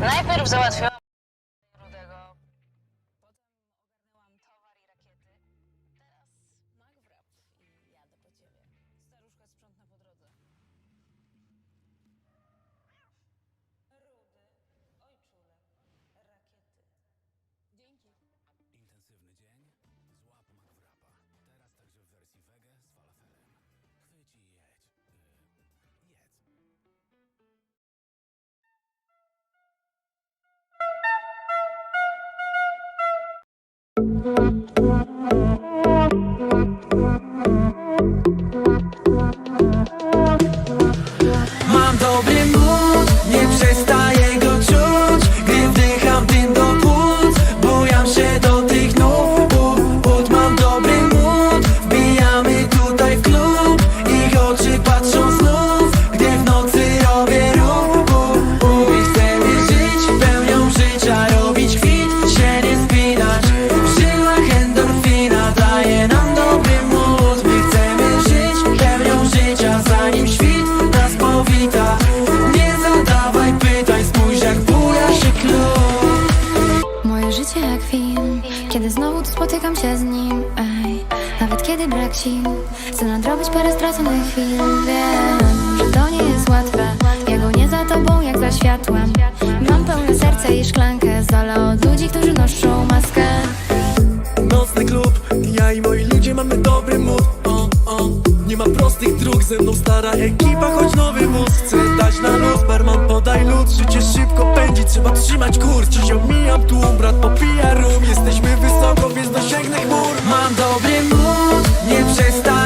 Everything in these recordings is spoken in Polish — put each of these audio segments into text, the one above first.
Najpierw załatwiłam światłem Mam pełne serce i szklankę Z dala od ludzi, którzy noszą maskę. Nocny klub, ja i moi ludzie mamy dobry mood. O, o. Nie ma prostych dróg, ze mną stara ekipa, choć nowy wóz Chcę dać na luz, barman podaj lód Życie szybko pędzi, trzeba trzymać kurs Dziś omijam tłum, brat popija rum. Jesteśmy wysoko, więc dosięgnę chmur. Mam dobry mood, nie przestaję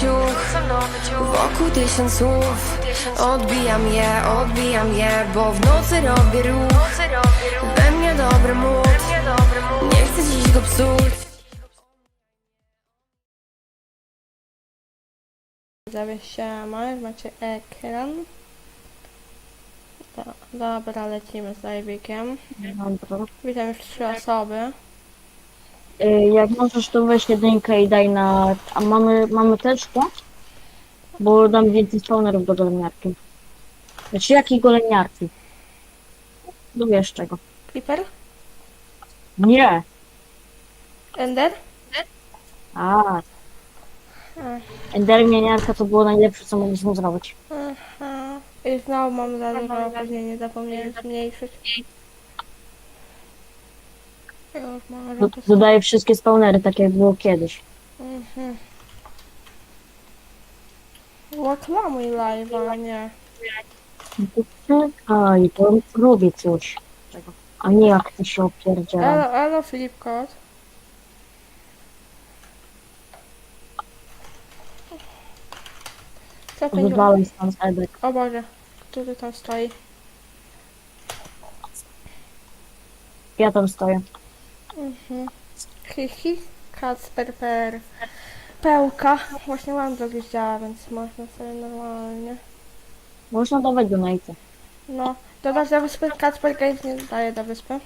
ciuch Wokół tysiąc słów Odbijam je, odbijam je Bo w nocy robię ruch We mnie dobry mód Nie chcę dziś go psuć już macie ekran. Do, dobra, lecimy z live'ikiem. Witam już trzy osoby. Y, Jak możesz to weź jedynkę i daj na... A mamy, mamy też to? Bo dam więcej spawnerów do goleniarki. Znaczy jakiej goleniarki? No wiesz czego. Creeper? Nie! Ender? A. Endermianiarka to było najlepsze co mogliśmy zrobić. Aha. I znowu mam za dużo opóźnienie, zapomniałem zmniejszyć. Już może Do- to... Dodaję wszystkie spawnery tak jak było kiedyś. Mhm. Reklamuj live'a, a nie. Czekaj, to robię coś. Czego? A nie jak ty się opierdziela. Elo, elo, Flipkot. Co to nie... Wywalaj stąd Edek. O Boże, który tam stoi? Ja tam stoję. Mhm. Hihi, Kacper Per. Pełka. Właśnie mam gdzieś działa, więc można sobie normalnie. Można dawać donaty. No, dodać do wyspy Kacper Games nie daje do wyspy.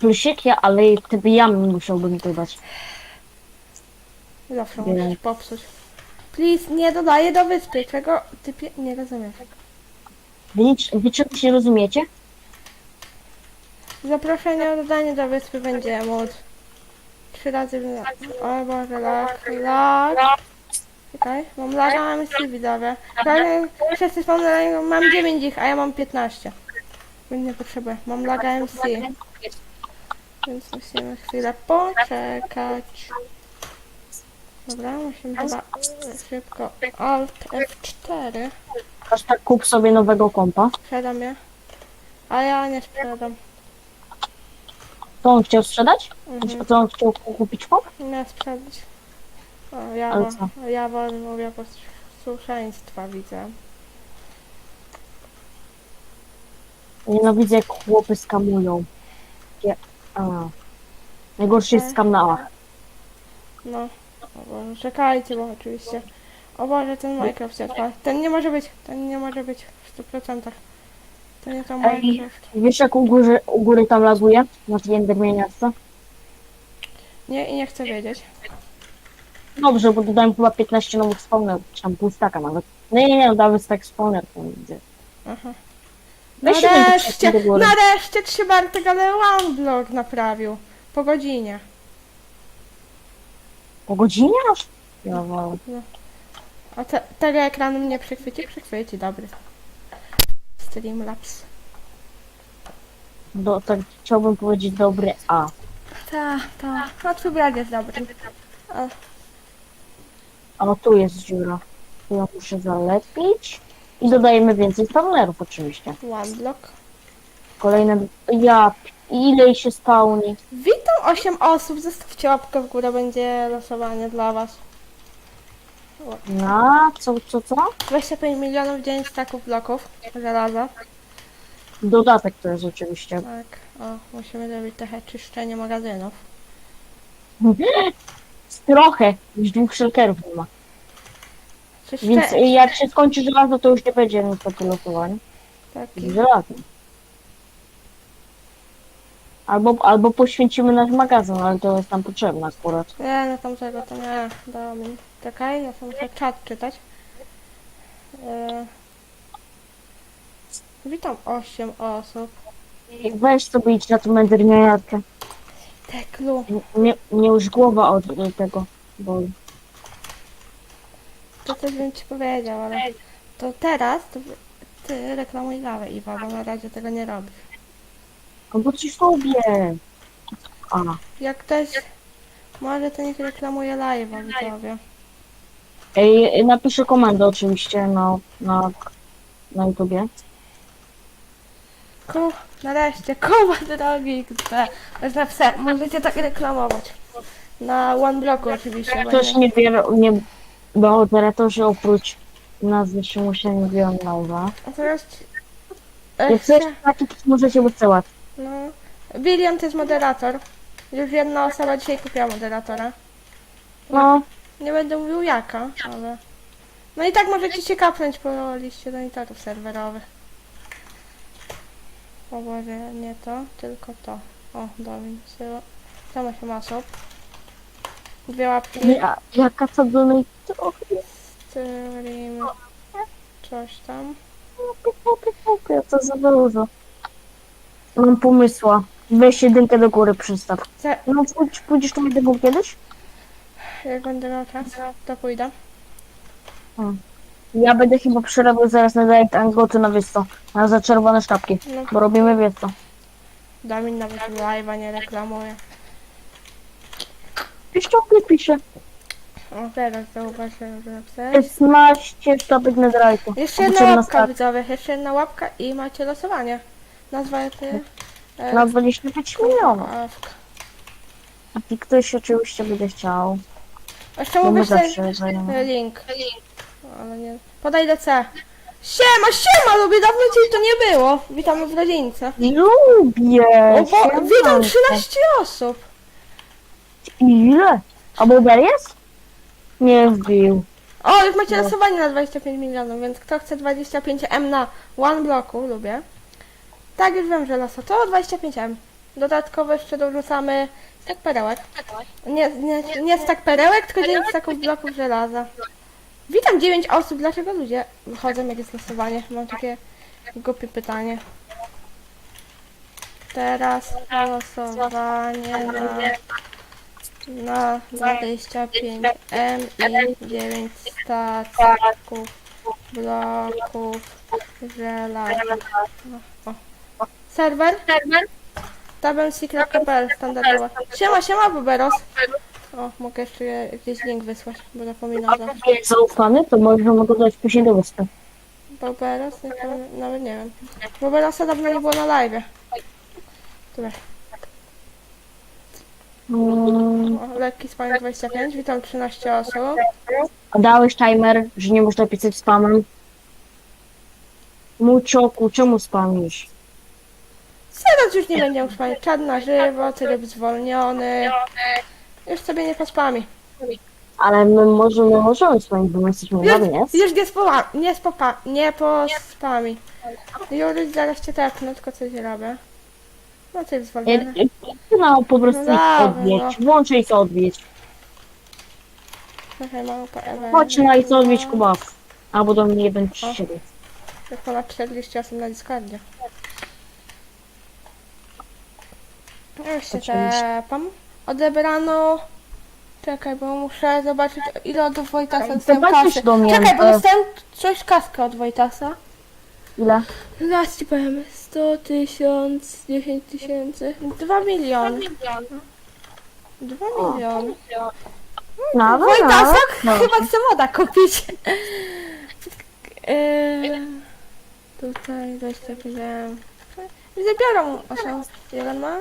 Plusik ja, ale wtedy ja musiałbym dodać. Zawsze Nie. musisz popsuć. Please, nie dodaję do wyspy. Czego ty pie... Nie rozumiem. Wy, nic- wy czego się rozumiecie? Zaproszenie o dodanie do wyspy będzie mód. Trzy razy w O Boże, lag, lag. Czekaj, mam laga, mam MC widzowie. Kolejne wszyscy wspomnieli, mam 9 ich, a ja mam 15. Więc nie potrzebuję. Mam laga MC. Więc musimy chwilę poczekać. Dobra, musimy chyba szybko Alt F4. Aż tak kup sobie nowego kompa. Sprzedam je. A ja nie sprzedam. To on chciał sprzedać? Mhm. To on chciał kupić komp? Nie sprzedać. O, ja, Ale co? ja bo mówię posłuszeństwa widzę. Nienawidzę jak chłopy skamują. Ja, a. Najgorszy jest skam na A. No. O Boże, czekajcie, bo oczywiście. O Boże, ten Minecraft się odpala. Ten nie może być, ten nie może być w 100%. To nie to Ej. Minecraft. Wiesz jak u góry, u góry tam laguje? Na tej endermieniasce? Nie, i nie chcę wiedzieć. Dobrze, bo dodałem chyba 15 nowych spawnerów, czy tam pół staka nawet. Nie, nie, nie, nawet tak spawner tam widzę. Aha. Weź się będzie Nareszcie, przesunąć do góry. nareszcie trzy Bartek, ale one block naprawił. Po godzinie. Po godzinie aż? Ja wolę. A te, tego ekranu mnie przechwyci? Przechwyci, dobry. Streamlabs. Do, tak chciałbym powiedzieć dobry A. Tak, tak. No twój brat jest dobry. A, A no tu jest dziura. Tu ja muszę zalepić. I dodajemy więcej spawnerów oczywiście. one block. Kolejne... Ja... Ile się spawni? Witam 8 osób, zostawcie łapkę w górę, będzie losowanie dla was. Na... Co, co, co? 25 milionów 9 staków bloków żelaza. Dodatek to jest oczywiście. Tak, o, musimy zrobić trochę czyszczenie magazynów. Trochę. Już dwóch shulkerów nie ma. Czyszcze... Więc jak się skończy żelazo, to już nie będzie niestety losowania. Taki. Żelazem. Albo, albo poświęcimy nasz magazyn, ale to jest nam potrzebne akurat. Nie, no tam tego to nie, dało mi. Czekaj, ja sobie muszę czat czytać. Yy... Witam 8 osób. Weź sobie idź na tą endermiankę. Teklu. Nie, nie już głowa od tego boli. To coś bym ci powiedział, ale to teraz to ty reklamuj lawę Iwa, bo na razie tego nie robisz. No bo coś lubię. A, Jak ktoś może to niech reklamuje live'a widzowie. Ej, napiszę komendę oczywiście na, na, na YouTubie. Ku, nareszcie, kuba drogi XP. Można pse, możecie tak reklamować. Na one bloku oczywiście. Też nie- nie wiem, nie, bo operatorzy oprócz nazwy się musieli biorą nazwa. A teraz ci... Jak Ech, coś taki, to możecie wysyłać. No. William to jest moderator. Już jedna osoba dzisiaj kupiła moderatora. No, Nie będę mówił jaka, ale... No i tak możecie się kapnąć po liście monitorów serwerowych. O Boże, nie to, tylko to. O, Domin. Tam 8 osób. Dwie łapki. ja, jaka do niej trochę. Stream. Coś tam. Ja to za dużo. Mam pomysła. Weź jedynkę do góry przystaw. No pójdź, pójdziesz tu jedynką kiedyś? Jak będę miał czas, to pójdę. Ja będę chyba przerabiał zaraz na direct angoty na wysto. Na za czerwone sztabki. No, Bo robimy wysto. Domin nawet live'a nie reklamuje. Piszczałki pisze. O, teraz zauważyłem, że napisałeś. 16 sztabek na drajku. Jeszcze jedna łapka widzowie, jeszcze jedna łapka i macie losowanie. Nazwa ty. e, Na 25 milionów. łapka. A ty ktoś oczywiście będzie chciał. Jeszcze mówisz ten link. Ale nie. Podaj DC. Siema, siema, lubię, dawno cię tu nie było. Witamy w rodzince. Lubię! O, bo, witam 13 osób. Ile? A Bober jest? Nie wbił. O, już macie losowanie na 25 milionów, więc kto chce 25M na one bloku, lubię. Tak, już wiem, że losa to 25M. Dodatkowo jeszcze dorzucamy stak perełek. Nie, nie, nie stak perełek, tylko 9 staków bloków żelaza. Witam 9 osób, dlaczego ludzie wychodzą jak jest losowanie? Mam takie głupie pytanie. Teraz losowanie na, na 25M i 9 statków bloków żelaza. O. Serwer? tabelc.pl standardowo. Siema, siema, Buberos. O, mogę jeszcze jakiś link wysłać, bo zapominam zawsze. jest zaufany, to może mogę dać później do wyspy. Boberos? Nie, to nawet nie wiem. Boberosa dawno nie było na live. Tyle. Mm, O, lekki spam 25, witam 13 osób. a dałeś timer, że nie można pisać spamem? Mucioku, czemu spamisz? Teraz już nie będzie uspamić. Czad na żywo, tryb zwolniony. Już sobie nie pospami. Ale my możemy, możemy spamić, bo my jesteśmy Już, nowi, nie? już nie spopa, nie spopa, nie pospami. Juliusz, zaraz cię tepnę, tylko coś robię. No tryb zwolniony. No po prostu No ich dobra, odwiedź. Włączę i to odwiedź. Trochę mam PML. Chodź na i to odwiedź Kubaw. Albo do mnie jeden przy siebie. Jest ponad 40 osób na Discordzie. Ja Już się Oczywiście. tepam. Odebrano... Czekaj, bo muszę zobaczyć ile od Wojtasa dostałem weź kasy. do mnie, Czekaj, bo e. dostałem coś kaskę od Wojtasa. Ile? Zaraz ci powiem. 100 tysiąc, 10 tysięcy, 2 miliony. 2 miliony. Nawet? Wojtasa No. chyba chce woda kupić. Yy, tutaj weź tak wiem. Zabiorą osobę. Jeden ma?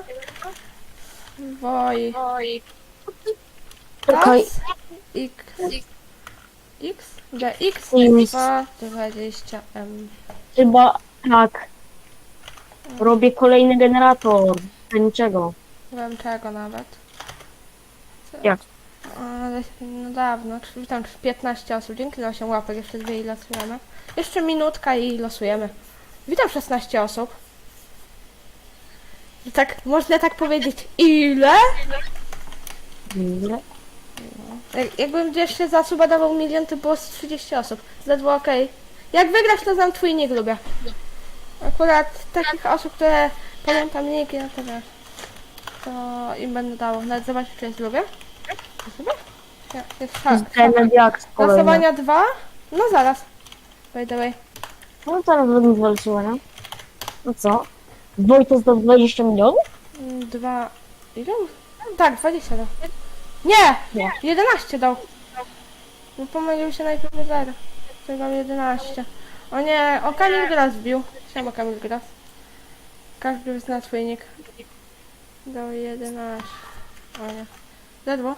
Woj. Raz. X. X? D. X. X. 2, 20 M. Chyba tak. Robię kolejny generator. Do niczego. Nie wiem czego nawet. Co? Jak? Ale no dawno, czyli tam 15 osób, dzięki za 8 łapek, jeszcze dwie i losujemy. Jeszcze minutka i losujemy. Witam 16 osób. Tak, można tak powiedzieć, ile? Ile? Jak, jakbym jeszcze za suba dawał milion, to było z 30 osób. Ledwo okej. Jak wygrasz, to znam twój nick lubię. Akurat takich osób, które pamiętam niki, no to wiesz. To im będę dało. Nawet zobaczyć, czy jest lubię. Nie, jest tak. Jak. Losowania dwa? No zaraz. By the way. No teraz będę dwa losowania. No co? Wojtas do 20 milionów? Mm, Dwa. Ile? Tak, 20 dał. Nie! Nie. 11 dał. No pomylił się najpierw o 0. To dał 11. O nie, o Kamil Gras wbił. Siema Kamil Gras. Każdy zna swój nick. Dał 11. O nie. Ledwo.